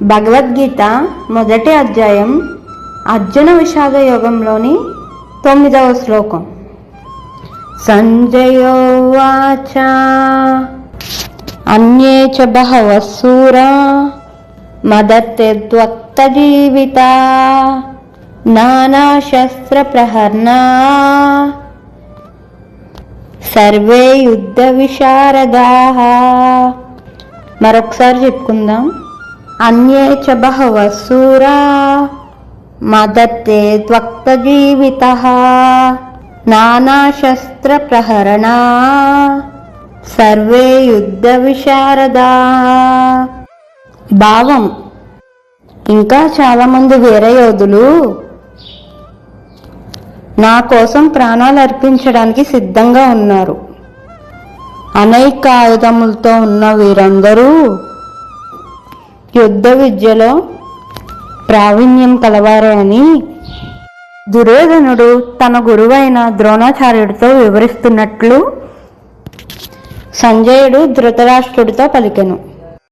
భగవద్గీత మొదటి అధ్యాయం అర్జున విషాద యోగంలోని తొమ్మిదవ శ్లోకం. సంజయోవాచ అన్యే చ బహవసూర మదర్ తెర్ద్వత్త జీవిత నానా శస్త్ర ప్రహర్ణ సర్వే యుద్ధ విశారదా. మరొకసారి చెప్పుకుందాం. అన్యే చ బహవ సూరా మదత్తే త్వక్తజీవిత నానాశస్త్రప్రహరణా సర్వే యుద్ధ విశారదా. భావం. ఇంకా చాలామంది వీర యోధులు నా కోసం ప్రాణాలు అర్పించడానికి సిద్ధంగా ఉన్నారు. అనేక ఆయుధములతో ఉన్న వీరందరూ యుద్ధ విద్యలో ప్రావీణ్యం కలవారే అని దుర్యోధనుడు తన గురువైన ద్రోణాచార్యుడితో వివరిస్తున్నట్లు సంజయుడు ధృతరాష్ట్రుడితో పలికెను.